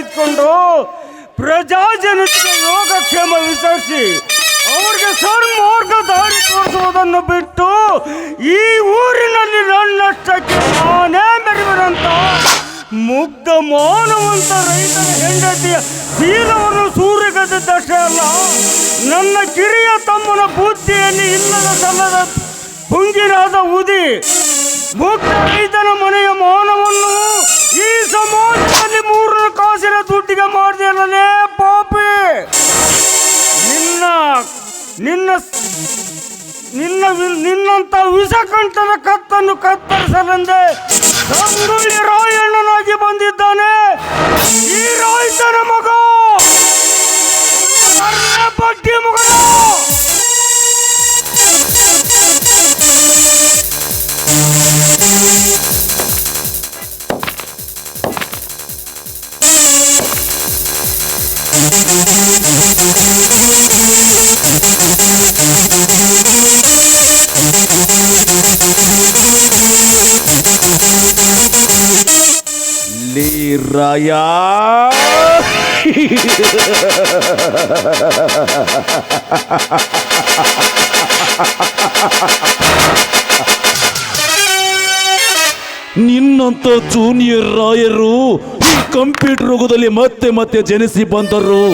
ಇದ್ಕೊಂಡು ಪ್ರಜಾಜನತೆಗೆ ಯೋಗಕ್ಷೇಮ ವಿಚಾರಿಸಿ ಅವ್ರಿಗೆ ಸನ್ಮಾರ್ಗ ದಾರಿ ತೋರಿಸುವುದನ್ನು ಬಿಟ್ಟು ಈ ಊರಿನಲ್ಲಿ ನನ್ನಷ್ಟಕ್ಕೆ ನಾನೇ ಮೆರೆವರಂತ ಮುಗ್ಧ ಮಾನವಂತ ರೈತರ ಹೆಂಡತಿಯ ಶೀಲವನ್ನು ಸೂರ್ಯಗದ್ದಷ್ಟೇ ಅಲ್ಲ, ನನ್ನ ಕಿರಿಯ ತಮ್ಮನ ಬುದ್ಧಿಯಲ್ಲಿ ಇಲ್ಲದ ಸಲ್ಲದ ಪುಂಗಿರಾದ ಉದಿ ಮುಗ್ಧ ರೈತನ ಮನೆಯ ಮಾನವನ್ನು ಈ ಸಮಾಜದಲ್ಲಿ ಮೂರನೇ ಕಾಸಿನ ದುಡ್ಡಿಗೆ ಮಾಡಿದೆಯಲ್ಲೇ ಪಾಪಿ. ನಿನ್ನ ನಿನ್ನ ನಿನ್ನ ನಿನ್ನಂತ ವಿಷಕಂಠದ ಕತ್ತನ್ನು ಕತ್ತರಿಸಲೆಂದೇ ಸಂಗೊಳ್ಳಿ ಲೀರಾಯ ನಿನ್ನಂತ ಜೂನಿಯರ್ ರಾಯರು ಈ ಕಂಪ್ಯೂಟರ್ ಯುಗದಲ್ಲಿ ಮತ್ತೆ ಮತ್ತೆ ಜನಿಸಿ ಬಂದರು.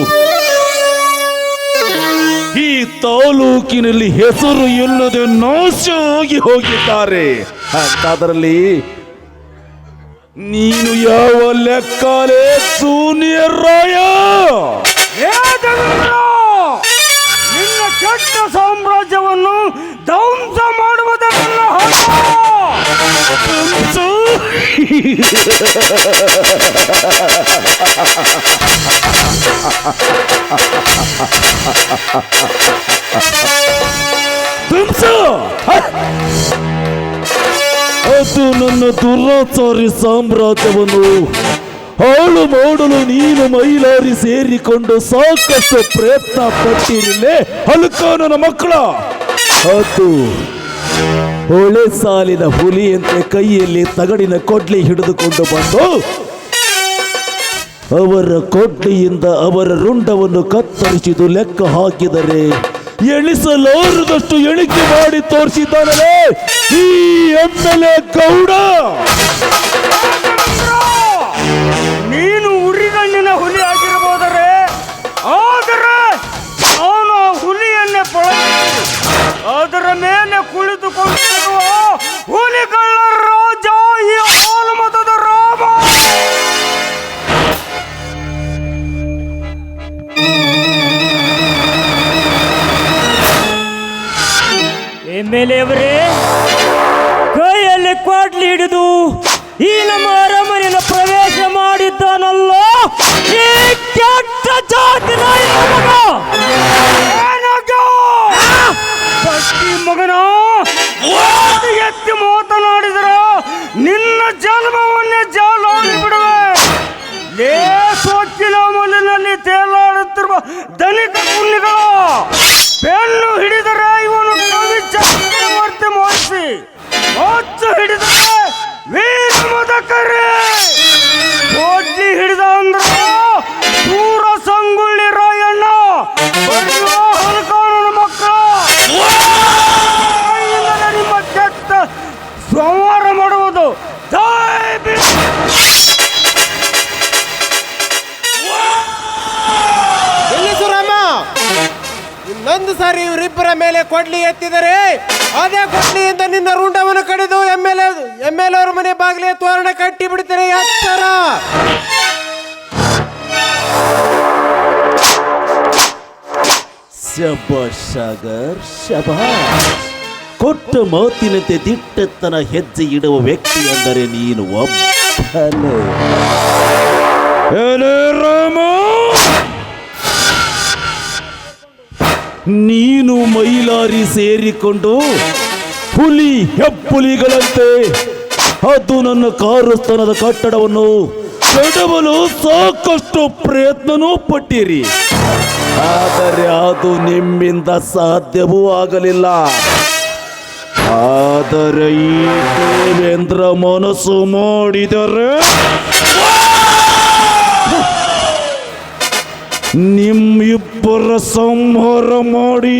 ಈ ತಾಲೂಕಿನಲ್ಲಿ ಹೆಸರು ಇಲ್ಲದೆ ನಾಶ ಹೋಗಿದ್ದಾರೆ. ಅಂತಾದ್ರಲ್ಲಿ ನೀನು ಯಾವ ಲೆಕ್ಕಲೇ ಜೂನಿಯರ್ ರಾಯ ನಿನ್ನ ಕೆಟ್ಟ ಸಾಮ್ರಾಜ್ಯವನ್ನು ಧ್ವಂಸ ಮಾಡುವುದೇ ನನ್ನ ಹಠ! ಧ್ವಂಸ! ಅದು ನನ್ನ ದುರಾಚಾರಿ ಸಾಮ್ರಾಜ್ಯವನ್ನು ಹಾಳು ಮಾಡಲು ನೀನು ಮೈಲಾರಿ ಸೇರಿಕೊಂಡು ಸಾಕಷ್ಟು ಪ್ರಯತ್ನ ಪಟ್ಟಿರಲೇ. ನನ್ನ ಮಕ್ಕಳ. ಅದು ಹೊಳೆ ಸಾಲಿನ ಹುಲಿಯಂತೆ ಕೈಯಲ್ಲಿ ತಗಡಿನ ಕೊಡ್ಲಿ ಹಿಡಿದುಕೊಂಡು ಬಂದು ಅವರ ಕೊಡ್ಲಿಯಿಂದ ಅವರ ರುಂಡವನ್ನು ಕತ್ತರಿಸಿದು ಲೆಕ್ಕ ಹಾಕಿದರೆ ಎಣಿಸಲಾರದಷ್ಟು ಎಣಿಕೆ ಮಾಡಿ ತೋರಿಸಿದ್ದಾನಲೇ ಈ ಎಂ ಎಲ್ ಎ ಗೌಡ. ನೀನು ಉರಿಗಣ್ಣಿನ ಹುಲಿ ಆಗಿರಬಹುದರೆ, ಆದರೆ ನಾನು ಆ ಹುಲಿಯನ್ನೇ ಅದರ ಮೇಲೆ ಕುಳಿತುಕೊಂಡಿರುವ ಹುಲಿಗಳ ಮಗನ? ಎತ್ತಿ ಮಾತನಾಡಿದ್ರ ನಿನ್ನ ಜನ್ಮವನ್ನೇ ಜಾಲಾಡಿ ಬಿಡುವೆ. ಲೇ ತೇಲಾಡುತ್ತಿರುವ ಧನಿಕ ಪುಣ್ಯಗಳು, ಬೆನ್ನು ಹಿಡಿದರೆ ಇವನು ಕವಿ ಚಕ್ರವರ್ತಿ ಹೊತ್ತು ಹಿಡಿದರೆ ವೀರ ಹಿಡಿದ ಅಂದ್ರೆ ಪೂರ ಸಂಗುಳ್ಳಿ ರಾಯಣ್ಣ ಶಬಾಷ್ ಸಾಗರ್ ಶಬಾಷ್ ಕೊಟ್ಟ ಮಾತಿನಂತೆ ದಿಟ್ಟತನ ಹೆಜ್ಜೆ ಇಡುವ ವ್ಯಕ್ತಿ ಅಂದರೆ ನೀನು ಒಬ್ಬನೇ. ನೀನು ಮೈಲಾರಿ ಸೇರಿಕೊಂಡು ಹುಲಿ ಹೆಪ್ಪುಲಿಗಳಂತೆ ಅದು ನನ್ನ ಕಾರುಸ್ಥಾನದ ಕಟ್ಟಡವನ್ನು ಕೆಡವಲು ಸಾಕಷ್ಟು ಪ್ರಯತ್ನನೂ ಪಟ್ಟಿರಿ. ಆದರೆ ಅದು ನಿಮ್ಮಿಂದ ಸಾಧ್ಯವೂ ಆಗಲಿಲ್ಲ. ಆದರೆ ಈ ದೇವೇಂದ್ರ ಮನಸ್ಸು ಮಾಡಿದರೆ ನಿಮ್ಮಿಬ್ಬರ ಸಂಹಾರ ಮಾಡಿ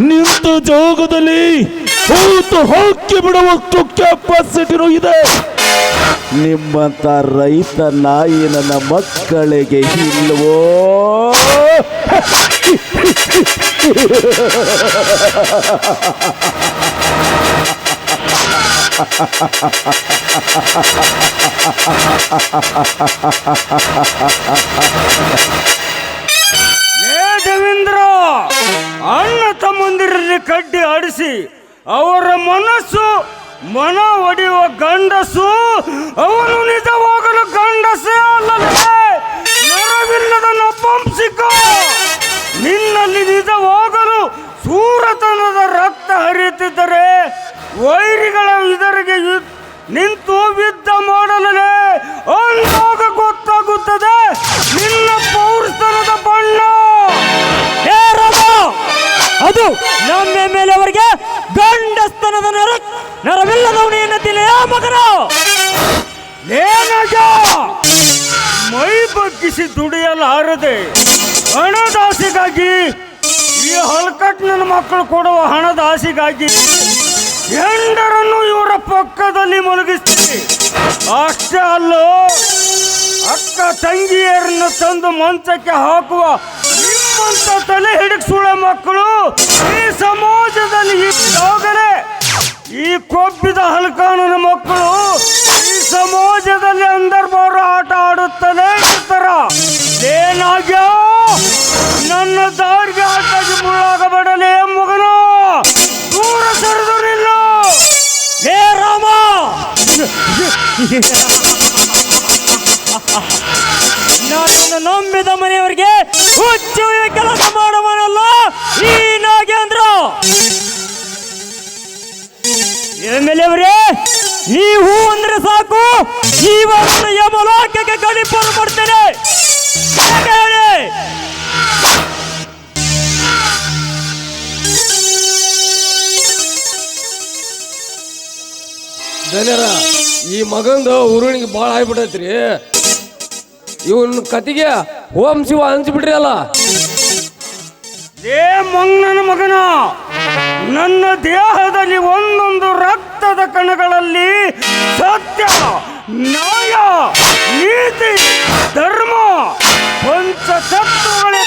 ನಿಂತ ಜಾಗದಲ್ಲಿ ಹೂತು ಹೋಗಿ ಬಿಡುವ ಕೆಪಾಸಿಟಿನೂ ಇದೆ. ನಿಮ್ಮಂತ ರೈತ ನಾಯಿ ನನ್ನ ಮಕ್ಕಳಿಗೆ ಇಲ್ವೋ? ಅಣ್ಣ ತಮ್ಮಂದಿರಲ್ಲಿ ಕಡ್ಡಿ ಆಡಿಸಿ ಅವರ ಮನಸ್ಸು, ಮನ ಒಡೆಯುವ ಗಂಡಸು, ಅವನು ನಿಜವಾಗಲು ಗಂಡಸೇ ಅಲ್ಲದೆ ನೆರವಿಲ್ಲದ ನಪಂಸಿಕ. ನಿನ್ನಲ್ಲಿ ನಿಜವಾಗಲು ಸೂರತನದ ರಕ್ತ ಹರಿಯುತ್ತಿದ್ದರೆ, ವೈರಿಗಳ ಇದರಿಗೆ ನಿಂತು ಯುದ್ಧ ಮಾಡಲೇ ಅಂದಾಗ ಗೊತ್ತಾಗುತ್ತದೆ, ನಿನ್ನ ಪೌರಸ್ತನದ ಬಣ್ಣ. ಗಂಡಸ್ತನದ ನರ ನರವಿಲ್ಲದವನು ಎನ್ನುತ್ತಿಲ್ಲ ಆ ಮಗನ? ಏನಾಗ ಮೈ ಬಗ್ಗಿಸಿ ದುಡಿಯಲಾರದೆ ಹಣದಾಸಿಗಾಗಿ, ಈ ಹಲ್ಕಟ್ ನನ್ನ ಮಕ್ಕಳು ಕೊಡುವ ಹಣದಾಸಿಗಾಗಿ ಹೆಂಡರನ್ನು ಇವರ ಪಕ್ಕದಲ್ಲಿ ಮಲಗಿಸ್ತೀನಿ. ಅಷ್ಟೇ ಅಲ್ಲೋ, ಅಕ್ಕ ತಂಗಿಯರನ್ನು ತಂದು ಮಂಚಕ್ಕೆ ಹಾಕುವ ನಿಮ್ಮಂತ ತಲೆ ಹಿಡಿಸುವ ಮಕ್ಕಳು ಈ ಸಮಾಜದಲ್ಲಿ ಇದ್ದಾಗಲೇ ಈ ಕೊಬ್ಬಿದ ಹಲ್ಕಾನನ ಮಕ್ಕಳು ಈ ಸಮಾಜದಲ್ಲಿ ಅಂದರ್ಬಾರ ಆಟ ಆಡುತ್ತಲೇ ಇರ್ತಾರ. ಏನಾಗ್ಯೋ? ನನ್ನ ದಾರಿಗೆ ಆಟಾಗಿ ಮುಳ್ಳಾಗಬೇಡಲೇ ಮಗನ. ದೂರ ಸರಿದು ನಿಲ್ಲು. ಹೇ ರಾಮ! ನನ್ನನ್ನು ನಂಬಿದ ಮನೆಯವರಿಗೆ ಹುಚ್ಚು ಕೆಲಸ ಮಾಡುವನಲ್ಲ ಈ ನಾಗೇಂದ್ರ ಎಮ್ಮೆಲೆ ಅವರೇ ನೀವು ಅಂದ್ರೆ ಸಾಕು ಜೀವನ ಯಮಲೋಕಕ್ಕೆ ಗಡಿಪಾರು ಮಾಡ್ತೇನೆ. ಧನ್ಯರ ಈ ಮಗಂದು ಉರುಣಿಗೆ ಭಾಳ ಆಗ್ಬಿಟ್ಟೈತ್ರಿ. ಇವನ್ ಕತಿಗೆ ಓಂ ಶಿವ ಹಂಚ್ಬಿಟ್ರಿ ಅಲ್ಲ ಏ ಮಂಗನ ಮಗನ ನನ್ನ ದೇಹದಲ್ಲಿ ಒಂದೊಂದು ರಕ್ತದ ಕಣಗಳಲ್ಲಿ ಸತ್ಯ, ನ್ಯಾಯ, ನೀತಿ, ಧರ್ಮ ಪಂಚ ತತ್ವಗಳೇ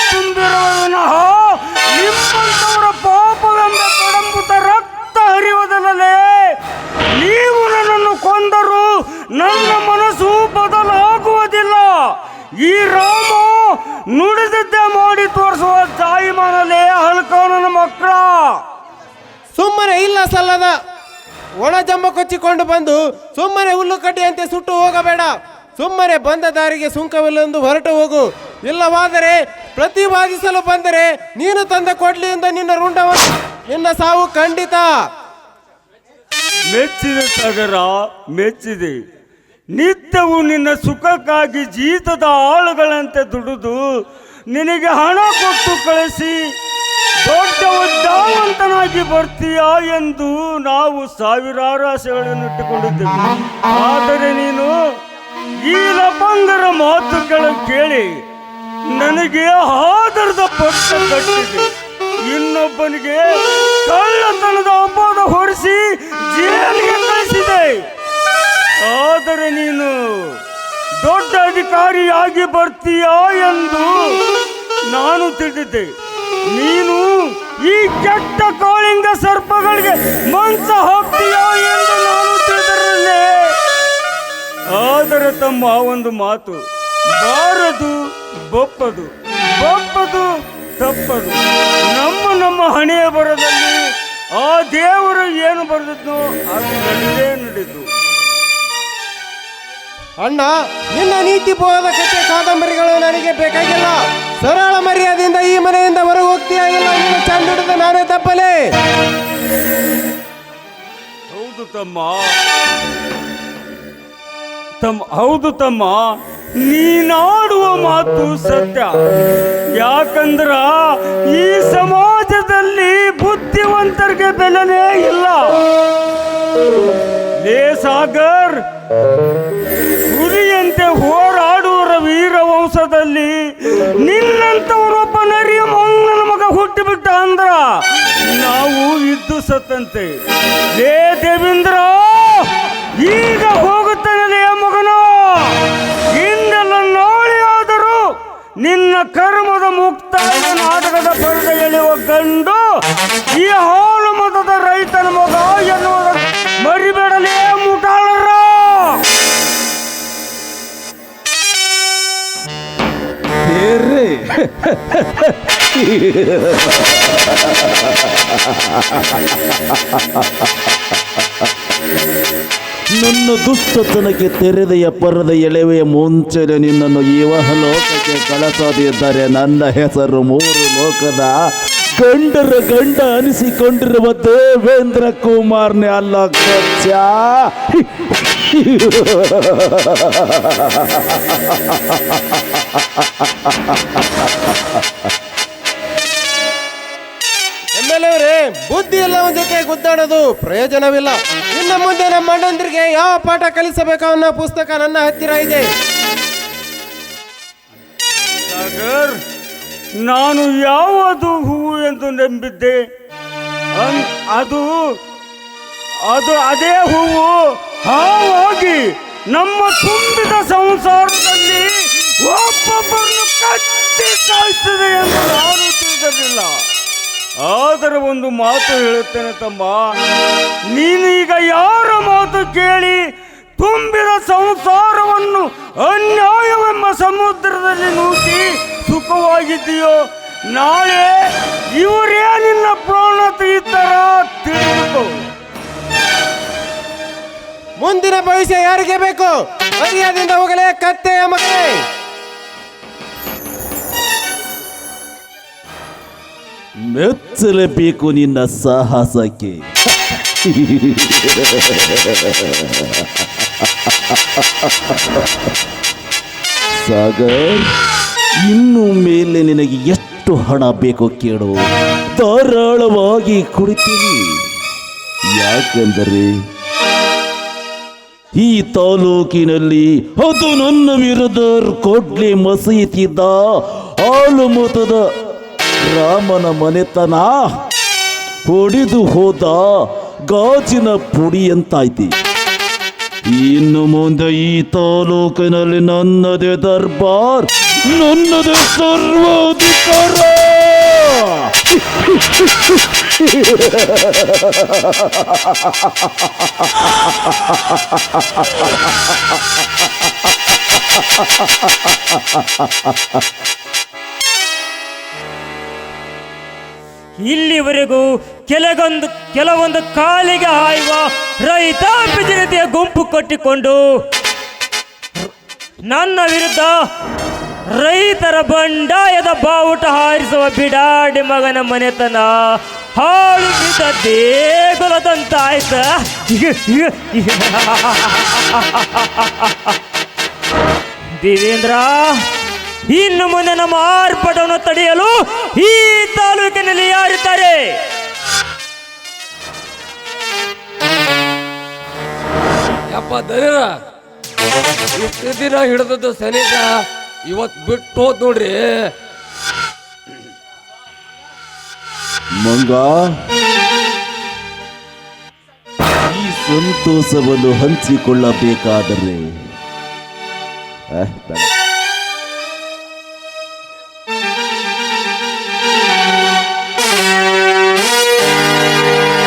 ಒಣ ಜಮ್ಮ ಕೊಚ್ಚಿಕೊಂಡು ಬಂದು ಸುಮ್ಮನೆ ಹುಲ್ಲು ಕಡ್ಡಿಯಂತೆ ಸುಟ್ಟು ಹೋಗಬೇಡ. ಸುಮ್ಮನೆ ಬಂದ ದಾರಿಗೆ ಸುಂಕವಿಲ್ಲೊಂದು ಹೊರಟು ಹೋಗು. ಇಲ್ಲವಾದರೆ ಪ್ರತಿವಾದಿಸಲು ಬಂದರೆ ನೀನು ತಂದ ಕೊಡ್ಲಿಯಿಂದ ನಿನ್ನ ರುಂಡವನ್ನು ನಿನ್ನ ಸಾವು ಖಂಡಿತ. ಮೆಚ್ಚಿದೆ ಸಾಗರ, ಮೆಚ್ಚಿದೆ. ನಿತ್ಯವೂ ನಿನ್ನ ಸುಖಕ್ಕಾಗಿ ಜೀತದ ಆಳುಗಳಂತೆ ದುಡಿದು ನಿನಗೆ ಹಣ ಕೊಟ್ಟು ಕಳಿಸಿ. ದೊಡ್ಡ ಬರ್ತೀಯಾ ಎಂದು ನಾವು ಸಾವಿರಾರು ಆಸೆಗಳನ್ನು ಇಟ್ಟುಕೊಂಡಿದ್ದೇವೆ. ಆದರೆ ನೀನು ಈ ಲಪಂಗರ ಮಾತುಗಳ ಕೇಳಿ ನನಗೆ ಆಧಾರದ ಪಕ್ಷ ಕಟ್ಟಿದೆ. ಇನ್ನೊಬ್ಬನಿಗೆ ಕಳ್ಳತನದ ಒಬ್ಬನ ಹೊರಿಸಿ ಜೈಲಿಗೆ ಕಳಿಸಿದೆ. ಆದರೆ ನೀನು ದೊಡ್ಡ ಅಧಿಕಾರಿಯಾಗಿ ಬರ್ತೀಯಾ ಎಂದು ನಾನು ತಿಳಿದಿದ್ದೆ. ನೀನು ಈ ಕೆಟ್ಟ ಕೋಳಿಂದ ಸರ್ಪಗಳಿಗೆ ಮಂಚ ಹೋಗ್ತೀಯೋ ಎಂದು ನಾನು ಆದರೆ ತಮ್ಮ ಒಂದು ಮಾತು, ಬಾರದು, ಬೊಪ್ಪದು ಬೊಪ್ಪದು, ತಪ್ಪದು. ನಮ್ಮ ನಮ್ಮ ಹಣೆಯ ಬರದಲ್ಲಿ ಆ ದೇವರು ಏನು ಬರೆದಿದ್ನೋ ಅದು ನಡೆದೇ. ಅಣ್ಣ, ನಿನ್ನ ನೀತಿ ಬೋಧದ ಕಥೆ ಕಾದಂಬರಿಗಳು ನನಗೆ ಬೇಕಾಗಿಲ್ಲ. ಸರಳ ಮರ್ಯಾದೆಯಿಂದ ಈ ಮನೆಯಿಂದ ಹೊರಗೆ ಹೋಗ್ತೀಯಾ ಇಲ್ಲ ನೀನು ಚಂದ ಹಿಡಿದು ನಾನೇ ತಪ್ಪಲೆ. ಹೌದು ತಮ್ಮ. ತಮ್ಮ ಹೌದು ತಮ್ಮ. ನೀನಾಡುವ ಮಾತು ಸತ್ಯ. ಯಾಕಂದ್ರ ಈ ಸಮಾಜದಲ್ಲಿ ಬುದ್ಧಿವಂತರಿಗೆ ಬೆಲೆನೇ ಇಲ್ಲ. ಲೇ ಸಾಗರ್ ಗುರಿಯಂತೆ ವೀರ ವಂಶದಲ್ಲಿ ನಿನ್ನಂತವರೊಬ್ಬ ನರಿಯ ಮಂಗನ ಮಗ ಹುಟ್ಟಿಬಿಟ್ಟ ಅಂದ್ರ ನಾವು ಇದ್ದು ಸತ್ತಂತೆ. ಏ ದೇವೇಂದ್ರ, ಈಗ ಹೋಗುತ್ತಾನೆ ಮಗನು? ಹಿಂದೆಲ್ಲ ನೋಡಿ ಆದರೂ ನಿನ್ನ ಕರ್ಮದ ಮುಕ್ತ ನಾಟಕದ ಪರದೆ ಎಳೆಯುವ ಗಂಡು ಈ ಹಾಳು ಮತದ ರೈತನ ಮಗ ನನ್ನ ದುಷ್ಟತನಕ್ಕೆ ತೆರೆದೆಯ ಪರದ ಎಳೆವೆಯ ಮುಂಚೆನೆ ನಿನ್ನನ್ನು ಲೋಕಕ್ಕೆ ಕಳಸದಿದ್ದರೆ. ನನ್ನ ಹೆಸರು ಮೂರು ಲೋಕದ. ಗಂಡರ ಗಂಡ ಅನಿಸಿಕೊಂಡಿರುವ ದೇವೇಂದ್ರ ಕುಮಾರ್ನೇ ಅಲ್ಲ ಅವರೇ, ಬುದ್ಧಿ ಎಲ್ಲ ಜೊತೆ ಗುದ್ದಾಡೋದು ಪ್ರಯೋಜನವಿಲ್ಲ. ಇನ್ನು ಮುಂದೆ ನಮ್ಮ ಅಣ್ಣಂದ್ರಿಗೆ ಯಾವ ಪಾಠ ಕಲಿಸಬೇಕು ಅನ್ನೋ ಪುಸ್ತಕ ನನ್ನ ಹತ್ತಿರ ಇದೆ. ನಾನು ಯಾವುದು ಹೂವು ಎಂದು ನಂಬಿದ್ದೆ? ಅದು ಅದು ಅದೇ ಹೂವು. ಹಾವಾಗಿ ನಮ್ಮ ತುಂಬಿದ ಸಂಸಾರದಲ್ಲಿ ಒಬ್ಬೊಬ್ಬರನ್ನು ಕಟ್ಟಿ ಸಾಯಿಸ್ತದೆ ಎಂದು ನಾನು ತಿಳಿದಿರಲಿಲ್ಲ. ಆದರೆ ಒಂದು ಮಾತು ಹೇಳುತ್ತೇನೆ ತಮ್ಮ, ನೀನೀಗ ಯಾರ ಮಾತು ಕೇಳಿ ತುಂಬಿದ ಸಂಸಾರವನ್ನು ಅನ್ಯಾಯವೆಂಬ ಸಮುದ್ರದಲ್ಲಿ ನೂಕಿ ಸುಖವಾಗಿದ್ದೀಯೋ? ನಾಳೆ ಇವರೇ ನಿನ್ನ ಪ್ರಾಣ ಇದ್ದರ ತಿಳಿದುಕೋ ಮುಂದಿನ ಭವಿಷ್ಯ ಯಾರಿಗೆ ಬೇಕು? ಮರ್ಯಾದಿಂದ ಹೋಗಲೇ ಕತ್ತೆಯ ಮಗನೇ. ಮೆಚ್ಚಲೇಬೇಕು ನಿನ್ನ ಸಾಹಸಕ್ಕೆ. ಸಾಗರ್, ಇನ್ನು ಮೇಲೆ ನಿನಗೆ ಎಷ್ಟು ಹಣ ಬೇಕೋ ಕೇಳು. ಧಾರಾಳವಾಗಿ ಕುಡಿತೀನಿ. ಯಾಕೆಂದರೆ ಈ ತಾಲೂಕಿನಲ್ಲಿ ಅದು ನನ್ನ ವಿರುದ್ಧ ಕೊಡ್ಲಿ ಮಸೀತಿದ್ದ ಆಲುಮತದ ಮತದ ರಾಮನ ಮನೆತನ ಹೊಡೆದು ಹೋದ ಗಾಜಿನ ಪುಡಿ ಅಂತಾಯ್ತಿ ಇನ್ನು ಮುಂದೆ ಈ ತಾಲೂಕಿನಲ್ಲಿ ನನ್ನದೇ ದರ್ಬಾರ್, ನನ್ನದೇ ಸರ್ವಾಧಿಕಾರ! ಇಲ್ಲಿವರೆಗೂ ಕೆಲಗೊಂದು ಕೆಲವೊಂದು ಕಾಲಿಗೆ ಹಾಯುವ ರೈತಾಪಿ ಜನತೆಯ ಗುಂಪು ಕಟ್ಟಿಕೊಂಡು ನನ್ನ ವಿರುದ್ಧ ರೈತರ ಬಂಡಾಯದ ಬಾವುಟ ಹಾರಿಸುವ ಬಿಡಾಡಿ ಮಗನ ಮನೆತನ ಹಾಳು ಬಿದ್ದ ದೇಗುಲದಂತಾಯ್ತ ದೇವೇಂದ್ರ, ಇನ್ನು ಮುಂದೆ ನಮ್ಮ ಆರ್ಭಟವನ್ನು ತಡೆಯಲು ಈ ತಾಲೂಕಿನಲ್ಲಿ ಯಾರಿದ್ದಾರೆ? ಯಪ್ಪ ದರಿರ ಇಷ್ಟು ದಿನ ಹಿಡಿದದ್ದು ಸನಿದ ಇವತ್ತು ಬಿಟ್ಟು ಹೋದ್ ನೋಡ್ರಿ ಮಂಗ ಈ ಸಂತೋಷವನ್ನು ಹಂಚಿಕೊಳ್ಳಬೇಕಾದರೆ.